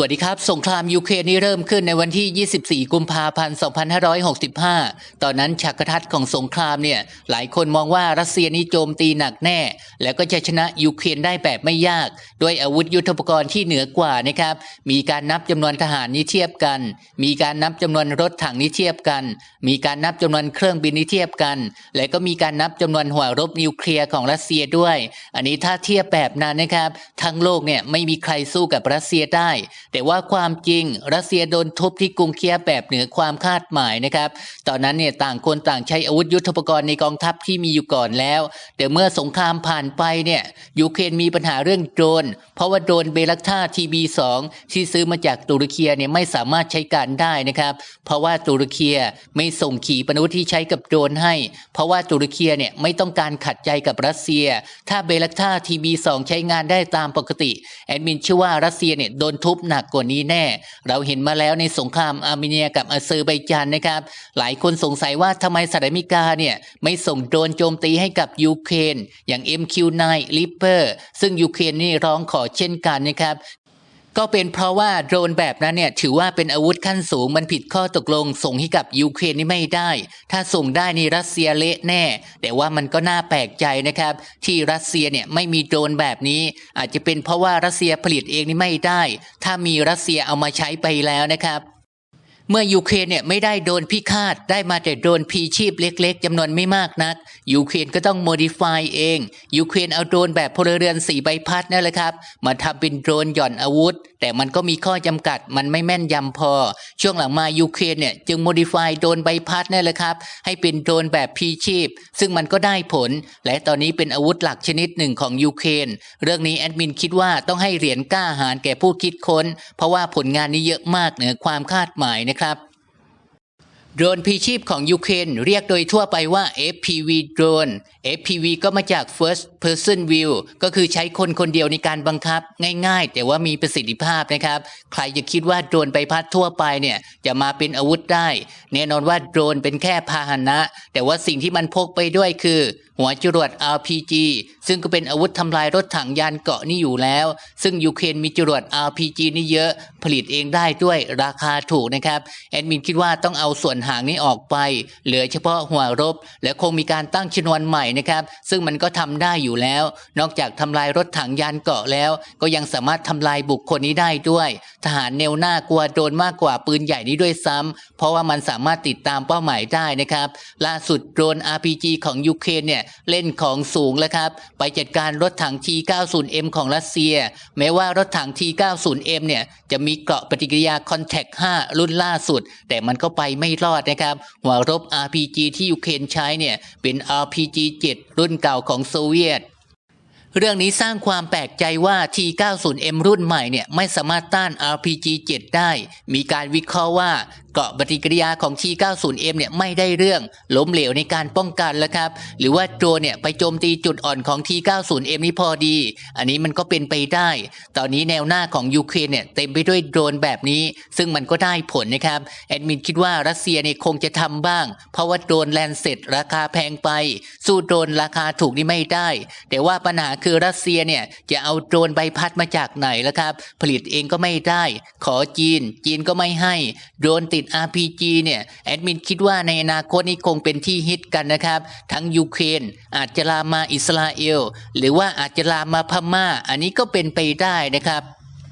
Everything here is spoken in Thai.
สวัสดีครับ สงครามยูเครนนี่เริ่มขึ้นในวันที่ 24 กุมภาพันธ์ 2565 ตอนนั้นฉักทัศน์ของสงครามเนี่ย หลายคนมองว่ารัสเซียนี่โจมตีหนักแน่ แล้วก็จะชนะยูเครนได้แบบไม่ยาก ด้วยอาวุธยุทโธปกรณ์ที่เหนือกว่านะครับ มีการนับจำนวนทหารนี่เทียบกัน มีการนับจำนวนรถถังนี่เทียบกัน มีการนับจำนวนเครื่องบินนี่เทียบกัน และก็มีการนับจำนวนหัวรบนิวเคลียร์ของรัสเซียด้วย อันนี้ถ้าเทียบแบบนั้นนะครับ ทั้งโลกเนี่ยไม่มีใครสู้กับรัสเซียได้แต่ว่าความจริงรัสเซียโดนทุบที่กรุงเคียฟแบบเหนือความคาดหมายนะครับ ตอนนั้นเนี่ยต่างคนต่างใช้อาวุธยุทโธปกรณ์ในกองทัพที่มีอยู่ก่อนแล้ว แต่เมื่อสงครามผ่านไปเนี่ยยูเครนมีปัญหาเรื่องโดรน เพราะว่าโดรนเบลักท่าทีบีสองที่ซื้อมาจากตุรกีเนี่ยไม่สามารถใช้การได้นะครับ เพราะว่าตุรกีไม่ส่งขีปนาวุธที่ใช้กับโดรนให้ เพราะว่าตุรกีเนี่ยไม่ต้องการขัดใจกับรัสเซีย ถ้าเบลักท่าทีบีสองใช้งานได้ตามปกติแอดมินชื่อว่ารัสเซียเนี่ยโดนทุบหนักกว่านี้แน่ เราเห็นมาแล้วในสงครามอาร์เมเนียกับอาเซอร์ไบจานนะครับ หลายคนสงสัยว่าทำไมสหรัฐอเมริกาเนี่ยไม่ส่งโดรนโจมตีให้กับยูเครนอย่าง MQ9 Reaper ซึ่งยูเครนนี่ร้องขอเช่นกันนะครับ ก็เป็นเพราะว่าโดรนแบบนั้นเนี่ยถือว่าเป็นอาวุธขั้นสูงมันผิดข้อตกลง ส่งให้กับยูเครนนี่ไม่ได้ ถ้าส่งได้นี่รัสเซียเละแน่ แต่ว่ามันก็น่าแปลกใจนะครับ ที่รัสเซียเนี่ยไม่มีโดรนแบบนี้ อาจจะเป็นเพราะว่ารัสเซียผลิตเองนี่ไม่ได้ ถ้ามีรัสเซียเอามาใช้ไปแล้วนะครับเมื่อยูเครนเนี่ยไม่ได้โดนพิฆาตได้มาแต่โดนพีชีพเล็กๆจำนวนไม่มากนักยูเครนก็ต้องโมดิฟายเองยูเครนเอาโดรนแบบพลเรือนสีใบพัดนั่นแหละครับ มาทำเป็นโดรนหย่อนอาวุธ แต่มันก็มีข้อจำกัดมันไม่แม่นยำพอ ช่วงหลังมายูเครนเนี่ยจึงโมดิฟายโดรนใบพัดนั่แหละครับ ให้เป็นโดรนแบบพีชีพ ซึ่งมันก็ได้ผล และตอนนี้เป็นอาวุธหลักชนิดหนึ่งของยูเครนเรื่องนี้แอดมินคิดว่าต้องให้เหรียญกล้าหาญแก่ผู้คิดค้น เพราะว่าผลงานนี้เยอะมากเหนือความคาดหมายนะครับโดรนพีชีพของยูเครนเรียกโดยทั่วไปว่า FPV โดรน FPV ก็มาจาก First Person View ก็คือใช้คนคนเดียวในการบังคับ ง่ายๆ แต่ว่ามีประสิทธิภาพนะครับ ใครจะคิดว่าโดรนใบพัดทั่วไปเนี่ยจะมาเป็นอาวุธได้ แน่นอนว่าโดรนเป็นแค่พาหนะ แต่ว่าสิ่งที่มันพกไปด้วยคือ หัวจรวด RPG ซึ่งก็เป็นอาวุธทำลายรถถังยานเกาะนี่อยู่แล้ว ซึ่งยูเครนมีจรวด RPG นี่เยอะผลิตเองได้ด้วยราคาถูกนะครับแอดมินคิดว่าต้องเอาส่วนหางนี้ออกไป เหลือเฉพาะหัวรบ และคงมีการตั้งชนวนใหม่นะครับ ซึ่งมันก็ทำได้อยู่แล้ว นอกจากทำลายรถถังยานเกาะแล้ว ก็ยังสามารถทำลายบุคคลนี้ได้ด้วยทหารแนวหน้ากลัวโดนมากกว่าปืนใหญ่นี้ด้วยซ้ำเพราะว่ามันสามารถติดตามเป้าหมายได้นะครับล่าสุดโดรน RPG ของยูเครนเนี่ยเล่นของสูงแล้วครับไปจัดการรถถัง T90M ของรัสเซีย แม้ว่ารถถัง T90M เนี่ยจะมีเกราะปฏิกิริยา Contact 5 รุ่นล่าสุด แต่มันก็ไปไม่รอดนะครับหัวรบ RPG ที่ยูเครนใช้เนี่ยเป็น RPG 7 รุ่นเก่าของโซเวียต เรื่องนี้สร้างความแปลกใจว่า T90M รุ่นใหม่เนี่ยไม่สามารถต้าน RPG 7 ได้ มีการวิเคราะห์ว่า เกาะปฏิกิริยาของ T90M เนี่ยไม่ได้เรื่องล้มเหลวในการป้องกันแล้วครับ หรือว่าโดรนเนี่ยไปโจมตีจุดอ่อนของ T90M นี่พอดี อันนี้มันก็เป็นไปได้ ตอนนี้แนวหน้าของยูเครนเนี่ยเต็มไปด้วยโดรนแบบนี้ ซึ่งมันก็ได้ผลนะครับแอดมินคิดว่ารัสเซียเนี่ยคงจะทำบ้าง เพราะว่าโดรนแลนเซ็ตราคาแพงไป สู้โดรนราคาถูกนี่ไม่ได้ แต่ว่าปัญหาคือรัสเซียเนี่ยจะเอาโดรนใบพัดมาจากไหนล่ะครับ ผลิตเองก็ไม่ได้ ขอจีน จีนก็ไม่ให้ โดรนติด RPG เนี่ยแอดมินคิดว่าในอนาคตนี้คงเป็นที่ฮิตกันนะครับ ทั้งยูเครนอาจจะลามมาอิสราเอล หรือว่าอาจจะลามมาพม่า อันนี้ก็เป็นไปได้นะครับ